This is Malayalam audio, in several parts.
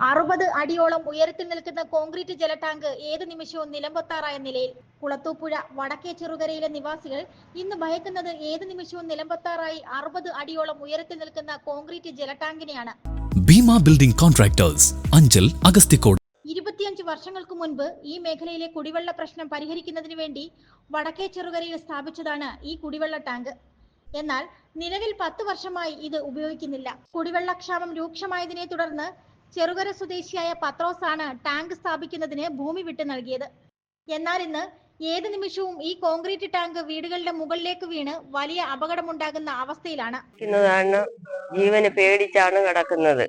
അറുപത് അടിയോളം ഉയരത്തിൽ നിൽക്കുന്ന കോൺക്രീറ്റ് ജല ടാങ്ക് ഏത് നിമിഷവും നിലംപൊത്താറായ നിലയിൽ കുളത്തൂപ്പുഴ വടക്കേ ചെറുകരയിലെ നിവാസികൾ ഇന്ന് ഭയക്കുന്നത് ഏത് നിമിഷവും നിലംപൊത്താറായി അറുപത് അടിയോളം ഉയരത്തിൽ നിൽക്കുന്ന കോൺക്രീറ്റ് ജലടാങ്കിനെയാണ് ഭീമ ബിൽഡിംഗ് കോൺട്രാക്ടേഴ്സ് അഞ്ചൽ അഗസ്തിക്കോട് ഇരുപത്തിയഞ്ച് വർഷങ്ങൾക്ക് മുൻപ് ഈ മേഖലയിലെ കുടിവെള്ള പ്രശ്നം പരിഹരിക്കുന്നതിന് വേണ്ടി വടക്കേ ചെറുകരയിൽ സ്ഥാപിച്ചതാണ് ഈ കുടിവെള്ള ടാങ്ക്. എന്നാൽ നിലവിൽ പത്ത് വർഷമായി ഇത് ഉപയോഗിക്കുന്നില്ല. കുടിവെള്ളക്ഷാമം രൂക്ഷമായതിനെ തുടർന്ന് ചെറുകര സ്വദേശിയായ പത്രോസ് ആണ് ടാങ്ക് സ്ഥാപിക്കുന്നതിന് ഭൂമി വിട്ടു നൽകിയത്. എന്നാൽ ഇന്ന് ഏത് നിമിഷവും ഈ കോൺക്രീറ്റ് ടാങ്ക് വീടുകളുടെ മുകളിലേക്ക് വീണ് വലിയ അപകടമുണ്ടാകുന്ന അവസ്ഥയിലാണ്. ജീവന് പേടിച്ചാണ് കിടക്കുന്നത്.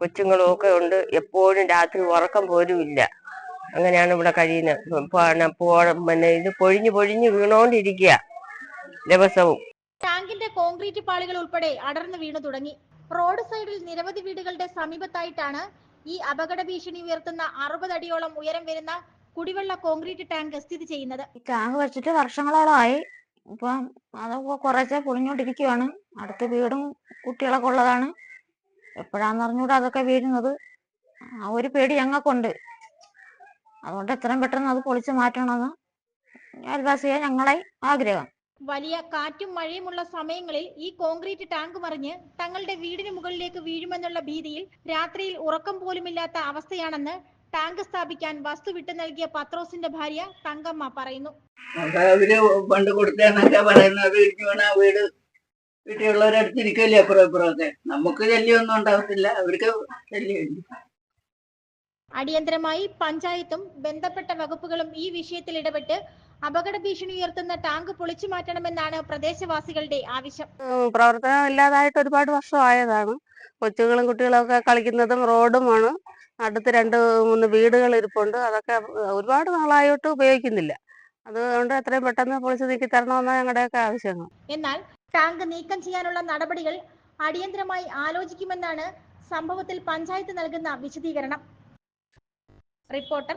കൊച്ചുങ്ങളും ഒക്കെ ഉണ്ട്. എപ്പോഴും രാത്രി ഉറക്കം പോലും ഇല്ല അങ്ങനെയാണ് ഇവിടെ കഴിയുന്നത് പിന്നെ ഇത് പൊഴിഞ്ഞു പൊഴിഞ്ഞു വീണോണ്ടിരിക്കുക ദിവസവും. ടാങ്കിന്റെ കോൺക്രീറ്റ് പാളികൾ ഉൾപ്പെടെ അടർന്നു വീണു തുടങ്ങി. റോഡ് സൈഡിൽ നിരവധി വീടുകളുടെ സമീപത്തായിട്ടാണ് ഈ അപകട ഭീഷണി ഉയർത്തുന്ന അറുപത് അടിയോളം ഉയരം വരുന്ന കുടിവെള്ള കോൺക്രീറ്റ് ടാങ്ക് സ്ഥിതി ചെയ്യുന്നത്. ടാങ്ക് വെച്ചിട്ട് വർഷങ്ങളോളമായി. ഇപ്പം അതൊക്കെ കുറച്ച് പൊളിഞ്ഞോണ്ടിരിക്കുകയാണ് അടുത്ത വീടും കുട്ടികളൊക്കെ ഉള്ളതാണ്. എപ്പോഴാന്ന് അറിഞ്ഞൂടെ അതൊക്കെ വീഴുന്നത്. ആ ഒരു പേടി ഞങ്ങൾക്കുണ്ട്. അതുകൊണ്ട് എത്രയും പെട്ടെന്ന് അത് പൊളിച്ചു മാറ്റണമെന്ന് അയൽവാസിയെ ഞങ്ങളെ ആഗ്രഹം. വലിയ കാറ്റും മഴയുമുള്ള സമയങ്ങളിൽ ഈ കോൺക്രീറ്റ് ടാങ്ക് മറിഞ്ഞ് തങ്ങളുടെ വീടിന് മുകളിലേക്ക് വീഴുമെന്നുള്ള ഭീതിയിൽ രാത്രിയിൽ ഉറക്കം പോലുമില്ലാത്ത അവസ്ഥയാണെന്ന് ടാങ്ക് സ്ഥാപിക്കാൻ വസ്തു വിട്ടു നൽകിയ പത്രോസിന്റെ ഭാര്യ തങ്കമ്മ പറയുന്നു. അത് അവർ പണ്ട് കൊടുത്തതെന്നൊക്കെ പറയുന്നത് ഇടിഞ്ഞു വീണ വീട് വീട്ടിലുള്ളവരടുത്തിരിക്കല്ലേ അപ്പുറം ഇപ്പുറമൊക്കെ നമുക്ക് ശല്യമൊന്നും ഉണ്ടാവത്തില്ല. അവർക്ക് ശല്യമില്ല. അടിയന്തരമായി പഞ്ചായത്തും ബന്ധപ്പെട്ട വകുപ്പുകളും ഈ വിഷയത്തിൽ ഇടപെട്ട് അപകട ഭീഷണി ഉയർത്തുന്ന ടാങ്ക് പൊളിച്ചു മാറ്റണമെന്നാണ് പ്രദേശവാസികളുടെ ആവശ്യം. പ്രവർത്തനം ഇല്ലാതായിട്ട് ഒരുപാട് വർഷമായതാണ്. കൊച്ചുങ്ങളും കുട്ടികളൊക്കെ കളിക്കുന്നതും റോഡുമാണ്. അടുത്ത് രണ്ട് മൂന്ന് വീടുകൾ ഇരിപ്പുണ്ട്. അതൊക്കെ ഒരുപാട് നാളായിട്ട് ഉപയോഗിക്കുന്നില്ല. അതുകൊണ്ട് എത്രയും പെട്ടെന്ന് പൊളിച്ചു നീക്കി തരണമെന്നാണ് ഞങ്ങളുടെയൊക്കെ ആവശ്യങ്ങൾ. എന്നാൽ ടാങ്ക് നീക്കം ചെയ്യാനുള്ള നടപടികൾ അടിയന്തരമായി ആലോചിക്കുമെന്നാണ് സംഭവത്തിൽ പഞ്ചായത്ത് നൽകുന്ന വിശദീകരണം. റിപ്പോർട്ടർ